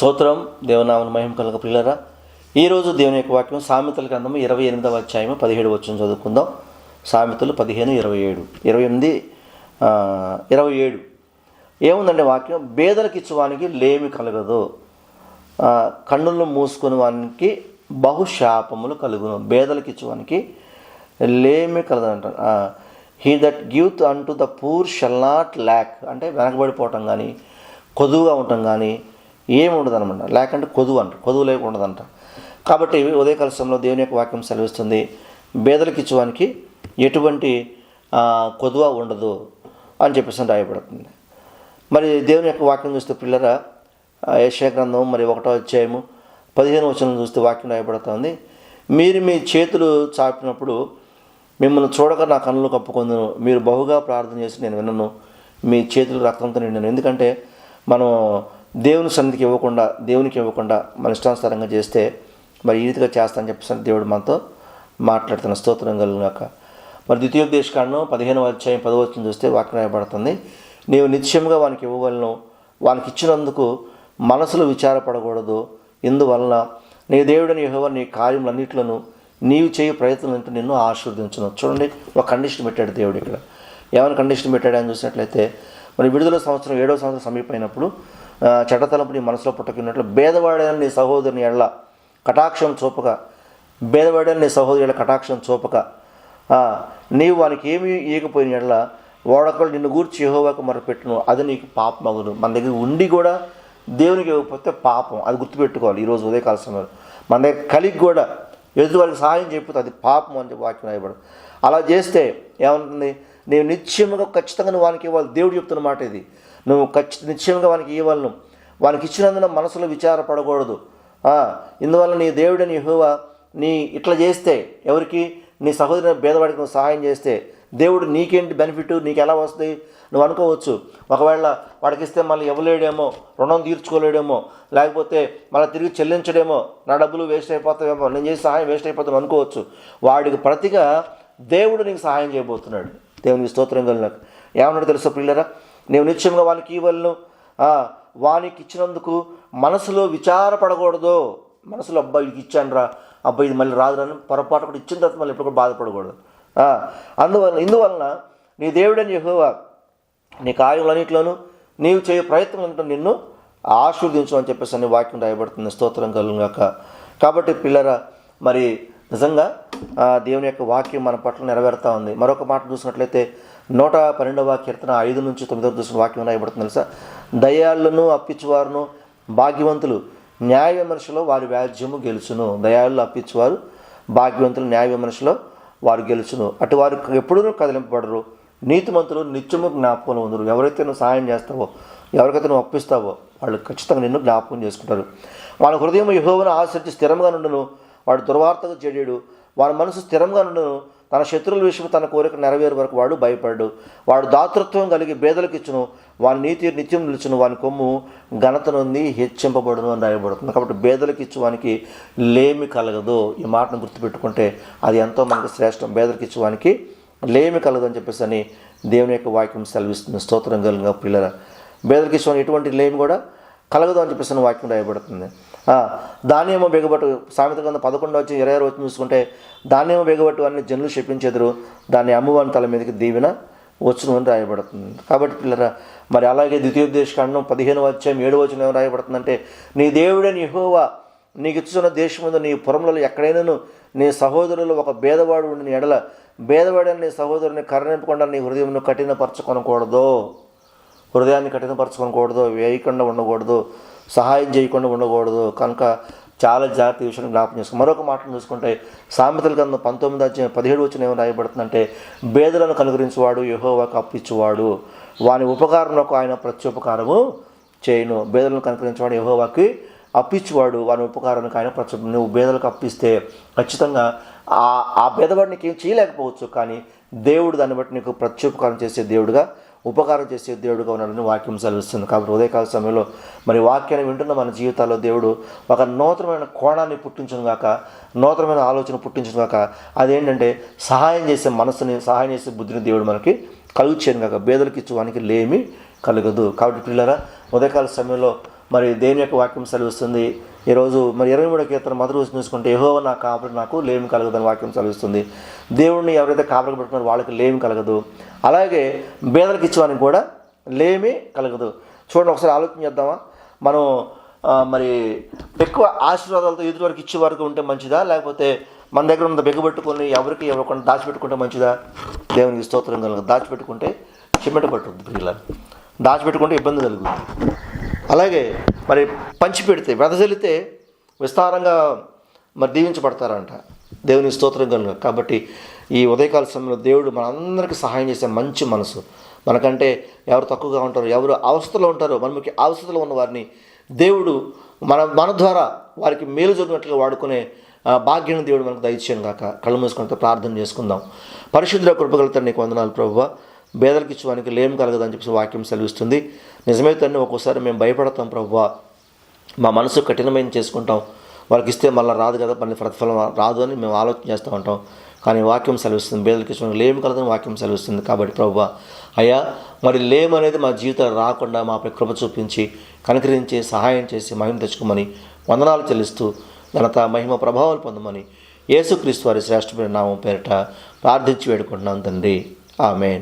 స్తోత్రం. దేవనామన మహిమ కలగ ప్రియులరా. ఈరోజు దేవుని యొక్క వాక్యం సామెతల గ్రంథము ఇరవై ఎనిమిదవ అధ్యాయము పదిహేడు వచ్చిన చదువుకుందాం. సామెతలు పదిహేను ఇరవై ఏడు. ఇరవై ఎనిమిది ఇరవై ఏడు. ఏముందంటే వాక్యం? బేదలకు ఇచ్చువానికి లేమి కలగదు. కన్నులను మూసుకుని వానికి బహుశాపములు కలుగును. బేదలకు ఇచ్చువానికి లేమి కలదంట he that give unto the poor shall not lack అంటే వెనకబడిపోవటం కానీ కొదువుగా ఉండటం కానీ ఏమి ఉండదు అనమాట కొదువు అంట కొదువు లేకుండా ఉండదంట. కాబట్టి ఉదయకాల సమయంలో దేవుని యొక్క వాక్యం సెలవిస్తుంది బేదలకు ఇచ్చేవానికి ఎటువంటి కొదువ ఉండదు అని చెప్పేసి రాయబడుతుంది. మరి దేవుని యొక్క వాక్యం చూస్తే పిల్లరా యశా గ్రంథం మరి ఒకటో అధ్యాయము పదిహేను వచనం చూస్తే వాక్యం రాయబడుతుంది మీరు మీ చేతులు చాపినప్పుడు మిమ్మల్ని చూడక నా కన్నులు కప్పుకొందును. మీరు బహుగా ప్రార్థన చేసి నేను వినను. మీ చేతులు రక్తంతో నిండాను ఎందుకంటే మనం దేవుని సన్నిధికి ఇవ్వకుండా దేవునికి ఇవ్వకుండా మన ఇష్టానుసారంగా చేస్తే మరి ఈ రీతిగా చేస్తానని చెప్పేసి దేవుడు మనతో మాట్లాడుతున్న స్తోత్రం కలుగునాక మరి ద్వితీయోపదేశ కాండం పదిహేను అధ్యాయం పదవచ్చు చూస్తే వాక్యం రాయబడుతుంది. నీవు నిత్యంగా వానికి ఇవ్వవలను వానికి ఇచ్చినందుకు మనసులో విచారపడకూడదు. ఇందువలన నీ దేవుడిని యహోవ నీ కార్యములన్నింటిలోనూ నీవు చేయి ప్రయత్నం అంటూ నిన్ను ఆశీర్వదించను. చూడండి ఒక కండిషన్ పెట్టాడు దేవుడు ఇక్కడ. ఏమైనా కండిషన్ పెట్టాడు అని చూసినట్లయితే మరి విడుదల సంవత్సరం ఏడవ సంవత్సరం సమీపమైనప్పుడు ఆ, చెడ్డతలంపు నీ మనసులో పుట్టకున్నట్లు భేదవాడైన నీ సహోదరుని ఎళ్ళ కటాక్షం చూపక భేదవాడైన నీ సహోదరుల కటాక్షం చూపక నీవు వానికి ఏమీ ఇవ్వకపోయిన ఎడల వాడొకడు నిన్ను గూర్చి యెహోవాకు మొరపెట్టును. అది నీకు పాపం అగును మన దగ్గర ఉండి కూడా దేవునికి ఇవ్వకపోతే పాపం. అది గుర్తుపెట్టుకోవాలి ఈరోజు ఉదయకాల సమయంలో. మన దగ్గర కలిగి కూడా ఎదుటి వారికి సహాయం చెప్పితే అది పాపం అని చెప్పి వాక్యం రాయబడు అలా చేస్తే ఏమంటుంది నేను నిత్యముగా ఖచ్చితంగా నువ్వు వానికి ఇవ్వాలి. దేవుడు చెప్తున్న మాట ఇది. నువ్వు ఖచ్చిత నిత్యంగా వానికి ఇవ్వాలను. వానికి ఇచ్చినందున మనసులో విచారపడకూడదు. ఇందువల్ల నీ దేవుడు నీ యెహోవా నీ ఇట్లా చేస్తే ఎవరికి? నీ సహోదరుని భేదవాడికి నువ్వు సహాయం చేస్తే దేవుడు నీకేంటి బెనిఫిట్ నీకు ఎలా వస్తుంది? నువ్వు అనుకోవచ్చు. ఒకవేళ వాడికి ఇస్తే మళ్ళీ ఇవ్వలేడేమో రుణం తీర్చుకోలేడేమో లేకపోతే మళ్ళీ తిరిగి చెల్లించడేమో నా డబ్బులు వేస్ట్ అయిపోతాయేమో నేను చేసి సహాయం వేస్ట్ అయిపోతాను అనుకోవచ్చు. వాడికి ప్రతిగా దేవుడు నీకు సహాయం చేయబోతున్నాడు. దేవునికి స్తోత్రం కలిగిన ఏమన్నాడు తెలుసా పిల్లరా నేను నిత్యంగా వానికి ఇవ్వలను. వానికి ఇచ్చినందుకు మనసులో విచారపడకూడదు. మనసులో అబ్బాయి ఇచ్చాను రా అబ్బాయి ఇది మళ్ళీ రాదురని పొరపాటు కూడా ఇచ్చిన తర్వాత మళ్ళీ ఎప్పుడు కూడా బాధపడకూడదు. అందువలన అందువల్ల ఇందువలన నీ దేవుడని యహోవా నీ కార్యములన్నింటిలోనూ నీవు చేయ ప్రయత్నం ఉంటే నిన్ను ఆశీర్వదించు అని చెప్పేసి అనే వాక్యం రాయబడుతుంది. స్తోత్రం కలుగాక కాబట్టి పిల్లరా మరి నిజంగా దేవుని యొక్క వాక్యం మన పట్ల నెరవేరుతా ఉంది. మరొక మాట చూసినట్లయితే నూట పన్నెండవ కీర్తన ఐదు నుంచి తొమ్మిదవ చూసిన వాక్యం రాయబడుతుంది తెలుసా? దయాళ్ళను అప్పించువారును భాగ్యవంతులు. న్యాయ విమర్శలో వారి వ్యాజ్యము గెలుచును. దయాళ్ళు అప్పించువారు భాగ్యవంతులు న్యాయ విమర్శలో వారు గెలుచును. అటు వారు ఎప్పుడూ కదిలింపబడరు. నీతిమంతులు నిత్యము జ్ఞాపకం ఉండరు ఎవరైతే నువ్వు సహాయం చేస్తావో ఎవరికైతే నువ్వు అప్పిస్తావో వాళ్ళు ఖచ్చితంగా నిన్ను జ్ఞాపకం చేసుకుంటారు. వాళ్ళ హృదయం యహోవను ఆశ్రయించి స్థిరంగా నుండును. వాడు దుర్వార్తకు చెడు వాడి మనసు స్థిరంగా నుండును. తన శత్రువుల విషయం తన కోరిక నెరవేరు వరకు వాడు భయపడ్డు. వాడు దాతృత్వం కలిగి బేదలకు ఇచ్చును. వాని నీతి నిత్యం నిలుచును. వాని కొమ్ము ఘనత నుండి హెచ్చింపబడును అని రాయబడుతుంది. కాబట్టి బేదలకు ఇచ్చువానికి లేమి కలగదు. ఈ మాటను గుర్తుపెట్టుకుంటే అది ఎంతో మనకు శ్రేష్టం. బేదలకు ఇచ్చువానికి లేమి కలదు అని చెప్పేసి అని దేవుని యొక్క వాక్యం సెలవిస్తుంది. స్తోత్రం కలిగిన పిల్లల బేదలకు ఇచ్చువాని ఎటువంటి లేమి కూడా కలగదు అని చెప్పేసి వాక్యం రాయబడుతుంది. ధాన్యము బెగబట్టు సామెత కింద పదకొండు వచ్చి ఇరవై ఆరు వచ్చి చూసుకుంటే ధాన్యము బెగబట్టు అన్ని జనులు చెప్పించెదరు దాన్ని అమ్మవారి తల మీదకి దీవెన వచ్చును అని రాయబడుతుంది. కాబట్టి పిల్లరా మరి అలాగే ద్వితీయోపదేశకాండం పదిహేను అధ్యాయం ఏడు వచ్చిన ఏం రాయబడుతుందంటే నీ దేవుడని యెహోవా నీకు ఇచ్చిన దేశం ముందు నీ పురములలో ఎక్కడైనాను నీ సహోదరులు ఒక భేదవాడు ఉండి నీ ఎడల భేదవాడని నీ సహోదరుని కరణింపకుండా నీ హృదయంను కఠినపరచుకొనకూడదు. హృదయాన్ని కఠినపరచుకోకూడదు వేయకుండా ఉండకూడదు సహాయం చేయకుండా ఉండకూడదు. కనుక చాలా జాగ్రత్త విషయాన్ని జ్ఞాపకం చేసుకో. మరొక మాటను చూసుకుంటే సామెతల కింద పంతొమ్మిది అధ్యాయం పదిహేడు వచ్చిన ఏమైనా రాయబడుతుందంటే బేదలను కనుగరించేవాడు యహోవాకు అప్పించువాడు వాని ఉపకారంలో ఆయన ప్రత్యుపకారము చేయను. బేదలను కనుకరించేవాడు యహోవాకి అప్పించేవాడు వాని ఉపకారానికి ఆయన ప్రత్యు నువ్వు బేదలకు అప్పిస్తే ఖచ్చితంగా ఆ ఆ బేదవాడు ఏం చేయలేకపోవచ్చు. కానీ దేవుడు దాన్ని బట్టి నీకు ప్రత్యుపకారం చేసే దేవుడుగా ఉపకారం చేసే దేవుడుగా ఉన్నాడని వాక్యం సెలవిస్తుంది. కాబట్టి ఉదయకాల సమయంలో మరి వాక్యాన్ని వింటున్న మన జీవితాల్లో దేవుడు ఒక నూతనమైన కోణాన్ని పుట్టించును గాక నూతనమైన ఆలోచన పుట్టించును గాక అదేంటంటే సహాయం చేసే మనసుని సహాయం చేసే బుద్ధిని దేవుడు మనకి కలుగుచేయను కాక బేదలకు ఇచ్చువానికి లేమి కలగదు. కాబట్టి పిల్లరా ఉదయకాల సమయంలో మరి దేని యొక్క వాక్యం సెలవిస్తుంది. ఈరోజు మరి ఇరవై మూడో కీర్తన మొదటి రోజు చూసుకుంటే యహో నా కాపరి నాకు లేమి కలగదని వాక్యం చదివిస్తుంది. దేవుడిని ఎవరైతే కాపరికి పెట్టుకున్నారో వాళ్ళకి లేమి కలగదు. అలాగే బేదలకు ఇచ్చేవానికి కూడా లేమి కలగదు. చూడండి ఒకసారి ఆలోచన చేద్దామా? మనం మరి ఎక్కువ ఆశీర్వాదాలతో ఎదుటి వరకు ఇచ్చే వరకు ఉంటే మంచిదా? లేకపోతే మన దగ్గర ఉన్న బెగ్గబెట్టుకొని ఎవరికి ఎవరికొండ దాచిపెట్టుకుంటే మంచిదా? దేవునికి స్తోత్రం కనుక దాచిపెట్టుకుంటే చిమ్మెట పట్టుద్ది పిల్లలు దాచిపెట్టుకుంటే ఇబ్బంది కలుగుతుంది అలాగే మరి పంచి పెడితే వెదజల్లితే విస్తారంగా మరి దీవించబడతారంట. దేవుని స్తోత్రం కనుక. కాబట్టి ఈ ఉదయకాల సమయంలో దేవుడు మనందరికీ సహాయం చేసే మంచి మనసు. మనకంటే ఎవరు తక్కువగా ఉంటారో ఎవరు అవస్థలో ఉంటారో మనకి అవస్థలో ఉన్న వారిని దేవుడు మన మన ద్వారా వారికి మేలు జరిగినట్లుగా వాడుకునే భాగ్యం దేవుడు మనకు దయచేయను కాక కళ్ళు మూసుకుంటే ప్రార్థన చేసుకుందాం. పరిశుద్ధ కృపగలుగుతాను నీకు వందనాలు ప్రభువ. బేదలకు ఇచ్చేవానికి లేం కలగదని చెప్పి వాక్యం సెలవిస్తుంది. నిజమే తండ్రి ఒక్కోసారి మేము భయపడతాం ప్రభువా మా మనసు కఠినమైన చేసుకుంటాం. వాళ్ళకి ఇస్తే మళ్ళీ రాదు కదా మళ్ళీ ప్రతిఫలం రాదు అని మేము ఆలోచన చేస్తూ ఉంటాం. కానీ వాక్యం సెలవిస్తుంది. బేదలకి ఇచ్చేవానికి లేం కలదని వాక్యం సెలవిస్తుంది కాబట్టి ప్రభు. అయ్యా మరి లేం అనేది మా జీవితాలు రాకుండా మాపై కృప చూపించి కనుకరించి సహాయం చేసి మహిమ తెచ్చుకోమని వందనాలు చెల్లిస్తూ ఘనత మహిమ ప్రభావాలు పొందమని యేసుక్రీస్తు వారి శ్రేష్టమైన నామం పేరిట ప్రార్థించి వేడుకుంటున్నాం తండ్రి. ఆమెన్.